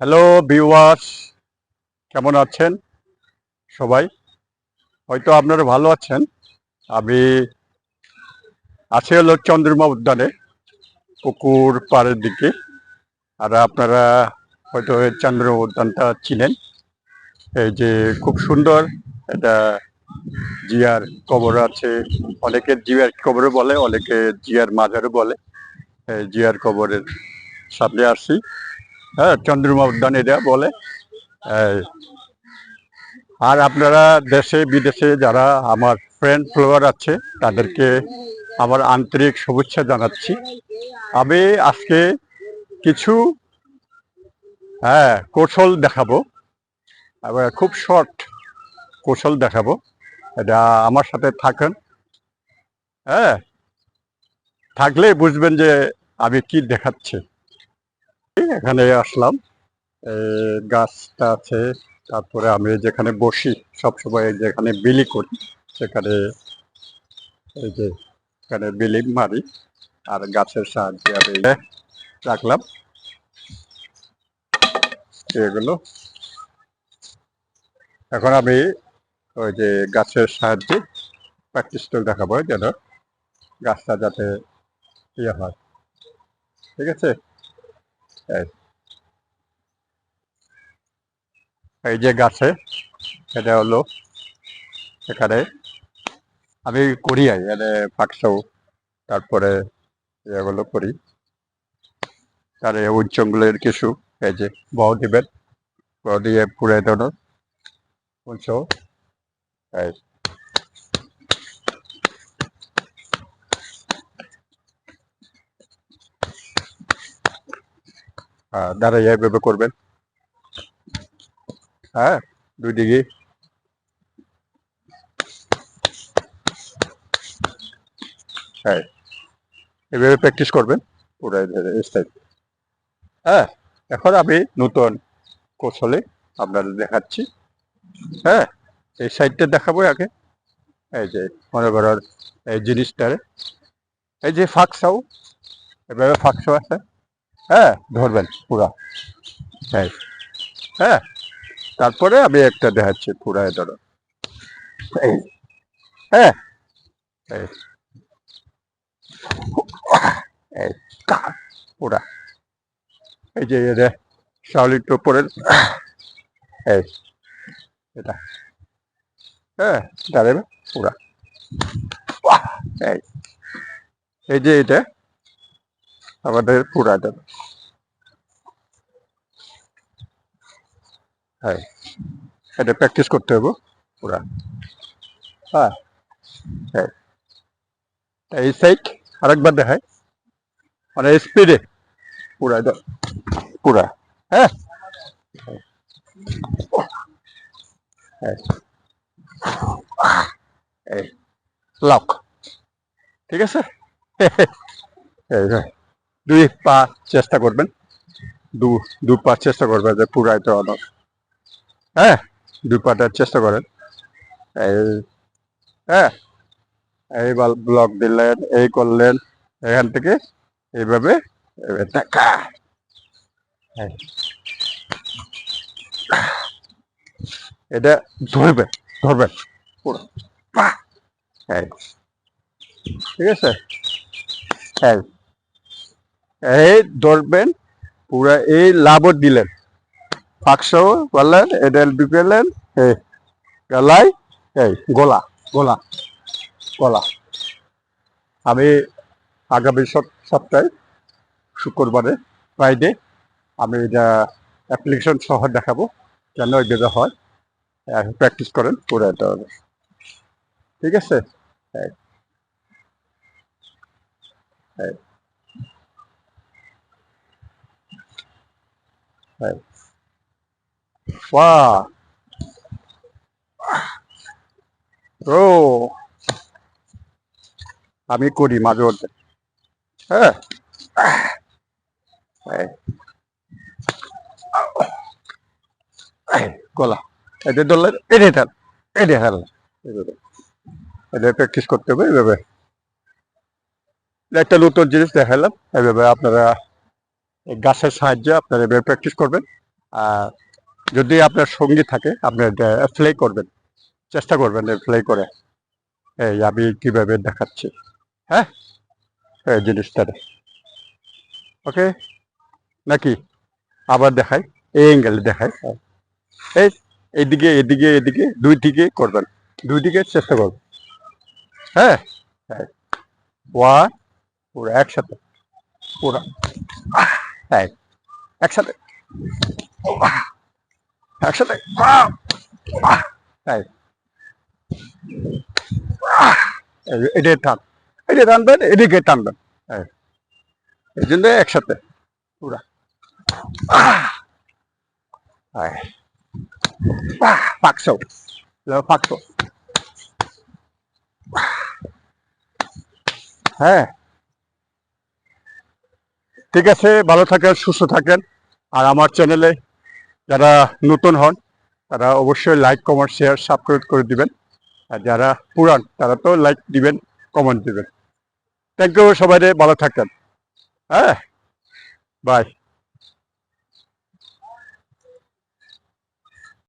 Hello viewers কেমন আছেন সবাই? হয়তো আপনারা ভালো আছেন। আমি আছি হলো চন্দ্রমা উদ্যানে, পুকুর পাড়ের দিকে। আর আপনারা হয়তো চন্দ্রমা উদ্যানটা চিনেন। এই যে খুব সুন্দর এটা জিয়ার কবর আছে। অনেকে জিয়ার কবরও বলে, অনেকে জিয়ার মাজারও বলে। জিয়ার কবরের সামনে আসছি। হ্যাঁ চন্দ্রমা উদ্যান এটা বলে আর আপনারা দেশে, বিদেশে যারা আমার ফ্রেন্ড ফ্লোয়ার আছে, তাদেরকে আমার আন্তরিক শুভেচ্ছা জানাচ্ছি। আমি আজকে কিছু হ্যাঁ কৌশল দেখাবো। আবার খুব শর্ট কৌশল দেখাবো। এটা আমার সাথে থাকেন। হ্যাঁ থাকলে বুঝবেন যে আমি কি দেখাচ্ছি। এখানে আসলাম। গাছটা আছে, তারপরে আমি যেখানে বসি, সবসময় যেখানে বিলি করি, সেখানে এই যে এখানে বিলি মারি, আর গাছের সাহায্যে আমি রাখলাম। এগুলো। এখন আমি ওই যে গাছের সাহায্যে প্র্যাকটিসটা দেখাবো, যেন গাছটা যাতে ইয়ে হয়। ঠিক আছে? এই। যে গাছে, এটা হলো এখানে আমি করি আই, এখানে ফাঁকসাও তারপরে এগুলো করি। তার উচ্চগুলোর কিছু, এই যে বহ দিবেন বহ দিয়ে পুড়ে দেন উচ্চ, এই। আহ, দাঁড়াই এইভাবে করবেন। হ্যাঁ দুই দিকে। হ্যাঁ এভাবে প্র্যাকটিস করবেন পুরো হ্যাঁ এখন আমি নতুন কৌশলে আপনাদের দেখাচ্ছি। হ্যাঁ এই সাইডটা দেখাবো আগে। এই যে মনে করার এই জিনিসটারে। এই যে ফাঁকসাও এভাবে ফাঁকসাও আছে। হ্যাঁ ধরবেন, পুরা। হ্যাঁ হ্যাঁ তারপরে আমি একটা দেখাচ্ছি, পুরা এ ধরো। হ্যাঁ পুরা। এই যে এটা শাওলির উপরের, এই, এটা। হ্যাঁ দাঁড়াবে, পুরা! এই এই যে, এটা আমাদের পুরা দেবে হ্যাঁ এটা প্র্যাকটিস করতে হবে পুরা। হ্যাঁ হ্যাঁ। এই সাইড আরেকবার দেখায় মানে স্পিডে পুরা একদম পুরা। হ্যাঁ। হ্যাঁ। লক ঠিক আছে? এই যে, দুই পা চেষ্টা করবেন। দু দু পা চেষ্টা করবেন যে পুরাইতে অনেক হ্যাঁ দু পাটা চেষ্টা করেন। এই হ্যাঁ এই ব্লক দিলেন, এই করলেন, এখান থেকে এইভাবে টাকা এটা ধরবেন ধরবেন। পুরো বাহ! ঠিক আছে? এই এই ধরবেন, পুরা এই লাভর দিলেন। পাঁচশো বললেন এটা ঢুকেলেন এই গলায়, এই গোলা গোলা, গলা। আমি আগামী সপ- সপ্তাহে, শুক্রবারে, ফ্রাইডে, আমি এটা অ্যাপ্লিকেশন সহ দেখাবো, কেন এটা হয় প্র্যাকটিস করেন পুরো এটা ঠিক আছে? হ্যাঁ এই। বাহ ও। আমি করি মাঝে মধ্যে। হ্যাঁ। গলা। এটা ধরলেন এটা ঠাল এটা ঠাল এটা প্র্যাকটিস করতে হবে এভাবে একটা নতুন জিনিস দেখালাম এভাবে আপনারা গাছের সাহায্যে আপনারা এভাবে প্র্যাকটিস করবেন। যদি আপনার সঙ্গী থাকে, আপনি ফ্লে করবেন। চেষ্টা করবেন ফ্লে করে। এই আমি কীভাবে দেখাচ্ছি? হ্যাঁ? এই জিনিসটারে ওকে নাকি? আবার দেখাই। এই অ্যাঙ্গেলে দেখাই। এই এদিকে এদিকে এদিকে দুই দিকে করবেন। দুই দিকে চেষ্টা করবেন। হ্যাঁ? হ্যাঁ। ওয়ান পুরো একসাথে। পুরো। হ্যাঁ একসাথে। একসাথে। টান। এটা টানবেন এদিকে টানবেন। এই জন্য একসাথে। হ্যাঁ। ঠিক আছে, ভালো থাকেন, সুস্থ থাকেন। আর আমার চ্যানেলে যারা নতুন হন, তারা অবশ্যই লাইক কমেন্ট শেয়ার সাবস্ক্রাইব করে দিবেন। আর যারা পুরান, তারা তো লাইক দিবেন কমেন্ট দিবেন। থ্যাংক ইউ সবাই ভালো থাকেন। হ্যাঁ বাই